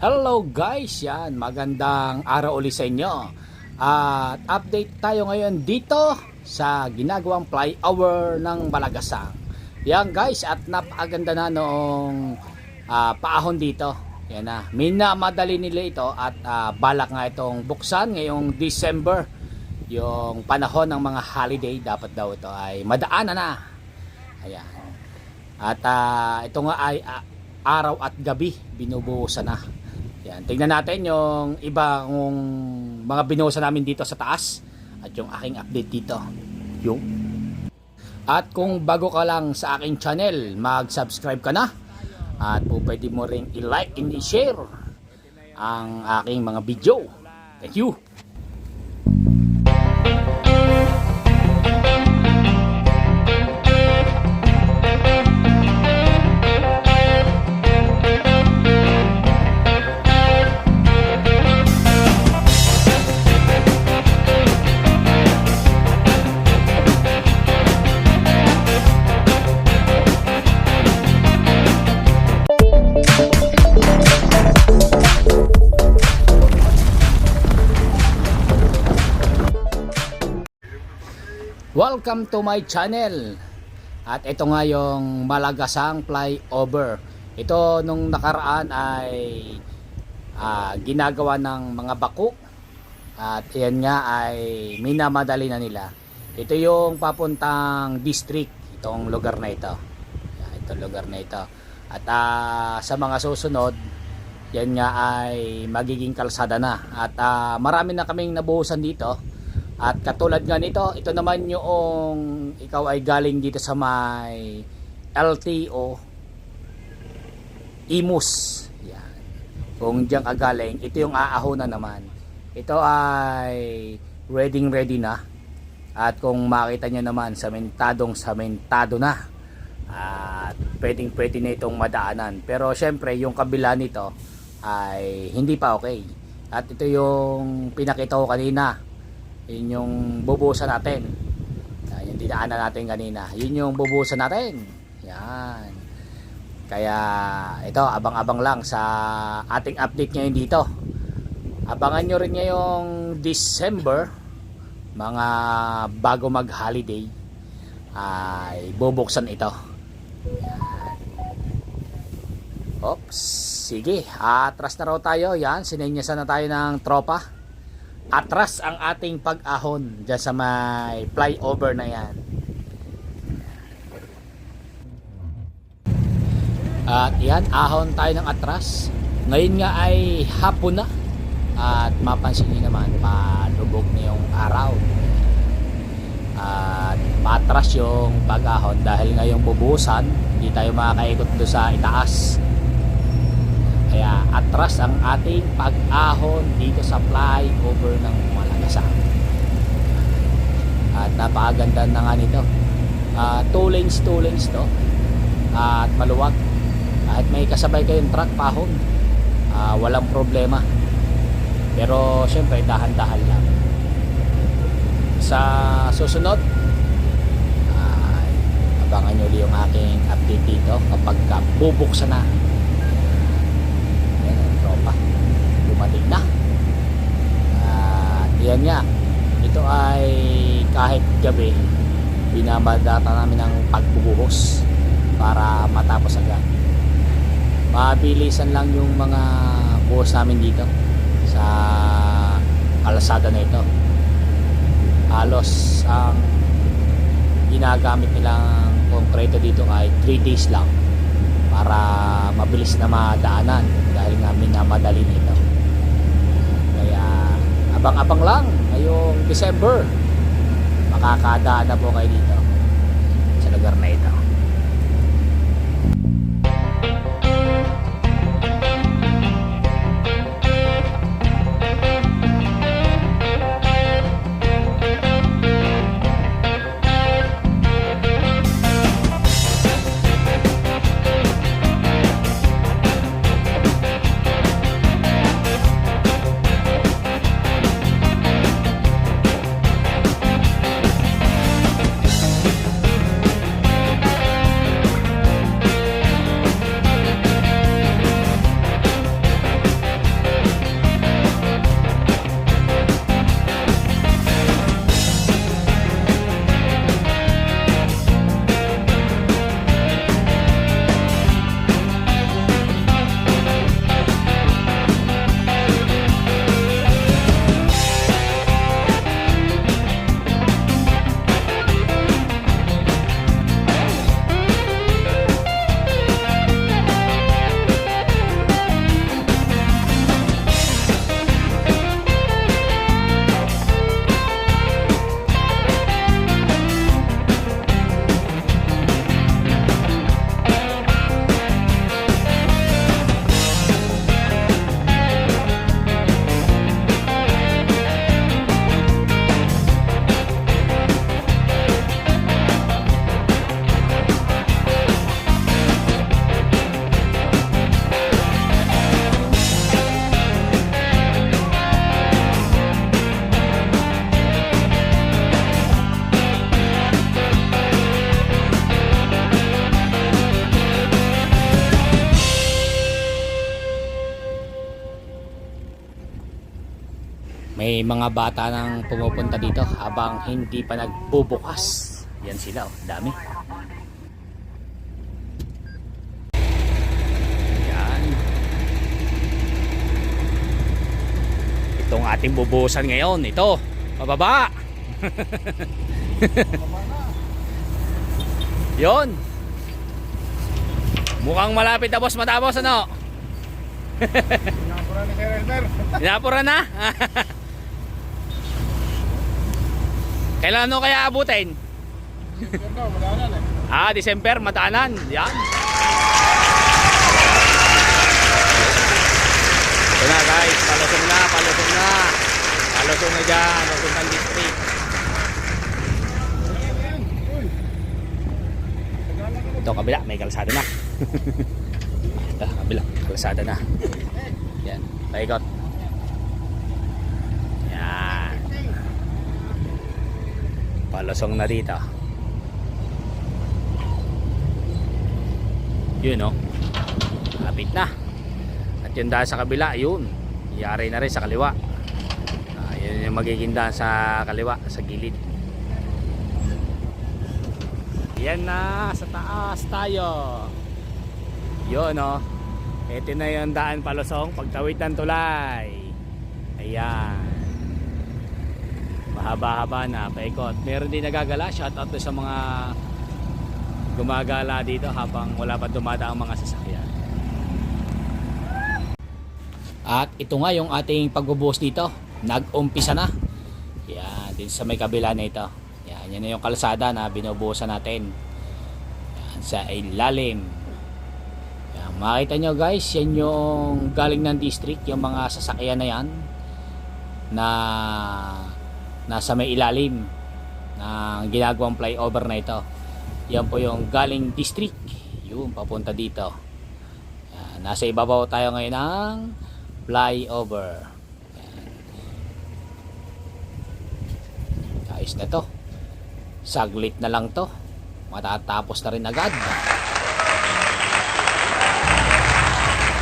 Hello guys, yan magandang araw ulit sa inyo. At update tayo ngayon dito sa ginagawang flyover ng Malagasang. Yan guys, at napakaganda na noong ah, paahon dito. Yan na, minamadali nila ito at ah, balak nga itong buksan ngayong December. Yung panahon ng mga holiday, dapat daw ito ay madaanan na. Ayan. At ah, ito nga ay ah, araw at gabi binubuhusan na. Yan, tingnan natin yung ibang mga binuhusan namin dito sa taas at yung aking update dito. Yung at kung bago ka lang sa aking channel, mag-subscribe ka na. At po pwede mo ring i-like and i-share ang aking mga video. Thank you. Welcome to my channel. At ito nga yung Malagasang flyover. Ito nung nakaraan ay ah, ginagawa ng mga bako. At yan nga ay minamadali na nila. Ito yung papuntang district, itong lugar na ito. Itong lugar na ito. At ah, sa mga susunod, yan nga ay magiging kalsada na. At ah, marami na kaming nabuhusan dito. At katulad nga nito, ito naman yung ikaw ay galing dito sa may LTO Imus. Yan. Kung diyan ka galing, ito yung aahonan naman. Ito ay ready ready na. At kung makita nyo naman, samentadong samentado na. At pwedeng pwede na itong madaanan. Pero syempre, yung kabila nito ay hindi pa okay. At ito yung pinakita ko kanina yun yung bubusan natin. Yan, yung dinaanan natin kanina. Yun yung bubusan natin. Yan. Kaya ito abang-abang lang sa ating update ngayon dito. Abangan nyo rin ngayong December mga bago mag holiday ay bubuksan ito. Oops, sige atras na raw tayo. Yan sinenyasan na tayo ng tropa atras ang ating pag-ahon dyan sa may flyover na yan. At yan ahon tayo ng atras. Ngayon nga ay hapon na. At mapansin nyo naman palubog na yung araw. At patras yung pag-ahon dahil ngayong bubusan hindi tayo makakaikot doon sa itaas kaya atras ang ating pag-ahon dito sa flyover ng Malagasang. At napakaganda na nga nito. Uh, two lanes, two lanes to. at maluwag. Kahit may kasabay kayong truck pahon, uh, walang problema. Pero syempre dahan-dahan lang. Sa susunod, uh, abangan nyo ulit yung aking update dito kapag bubuksan na tropa dumating na. At yan nga ito ay kahit gabi binamadata namin ng pagbubuhos para matapos agad. Mabilisan lang yung mga buhos namin dito sa kalsada na ito. Halos ang ginagamit nilang konkreto dito ay 3 days lang para mabilis na madaanan dahil nga minamadali nito abang-abang lang ngayong December. Makakadaan na po kayo dito sa lugar na ito May mga bata nang pumupunta dito habang hindi pa nagbubukas. Yan sila, oh. dami. Yan. Itong ating bubusan ngayon, ito, pababa. Yon. Mukhang malapit na boss matapos ano? Pinapura ni Sir Elmer. Pinapura na? Kailan ano kaya abutin? Yan daw, wala na eh. Ah, December, mataanan. Yan. Ito na guys, palusong na, palusong na. Palusong na dyan, papuntang district. Uy. Ito kabila, may kalsada na. Ito, kabila, kalsada na. Yan, paikot. Yan. Palusong na dito. Yun oh. Kapit na. At yun dahil sa kabila, yun. Iyari na rin sa kaliwa. Ah, yun yung magiging daan sa kaliwa, sa gilid. Yan na, sa taas tayo. Yun oh. Ito na yung daan palusong pagtawid ng tulay. Ayan. Mahaba-haba na, paikot. Meron din nagagala, shoutout to sa mga gumagala dito habang wala pa dumadaang mga sasakyan. At ito nga yung ating pagbubuhos dito. Nag-umpisa na. Yan, din sa may kabila na ito. Yan, yan yung kalsada na binubuhusan natin. Yan, sa ilalim. Makita nyo guys, yan yung galing ng district, yung mga sasakyan na yan na nasa may ilalim ng ginagawang flyover na ito. Yan po yung galing district. Yun, papunta dito. Yan, nasa ibabaw tayo ngayon ng flyover. Yan. Ayos na to. Saglit na lang to. Matatapos na rin agad.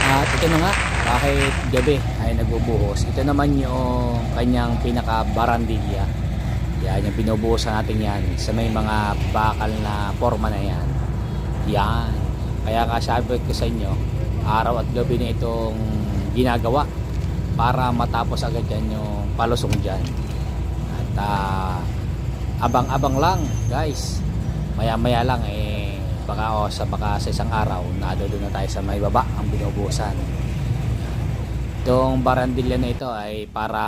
At ito na nga, kahit gabi ay nagbubuhos. Ito naman yung kanyang pinaka barandilya. Yan, yung binubuhusan natin yan sa may mga bakal na forma na yan. Yan. Kaya kasabi ko sa inyo, araw at gabi na itong ginagawa para matapos agad yan yung palusong dyan. At ah, abang-abang lang guys. Maya-maya lang eh baka o sa baka sa isang araw na doon na tayo sa may baba ang binubuhusan. Itong barandilya na ito ay para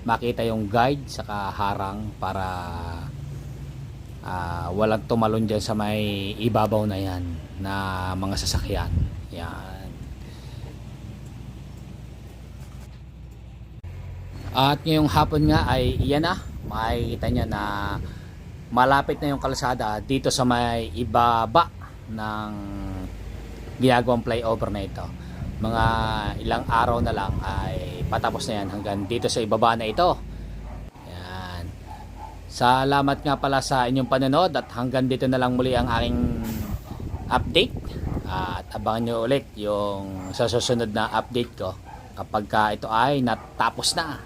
makita yung guide sa harang para ah, walang tumalon dyan sa may ibabaw na yan na mga sasakyan. Yan. At ngayong hapon nga ay iyan na. Makikita niya na malapit na yung kalsada dito sa may ibaba ng ginagawang flyover na ito. Mga ilang araw na lang ay patapos na yan hanggang dito sa ibaba na ito. Yan. Salamat nga pala sa inyong panonood at hanggang dito na lang muli ang aking update. At abangan nyo ulit yung sa susunod na update ko kapag ka ito ay natapos na.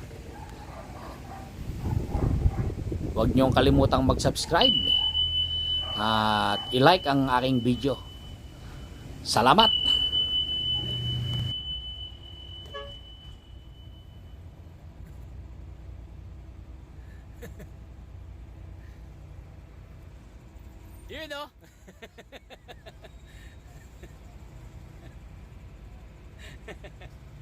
Huwag niyong kalimutang mag-subscribe at i-like ang aking video. Salamat! Yun no?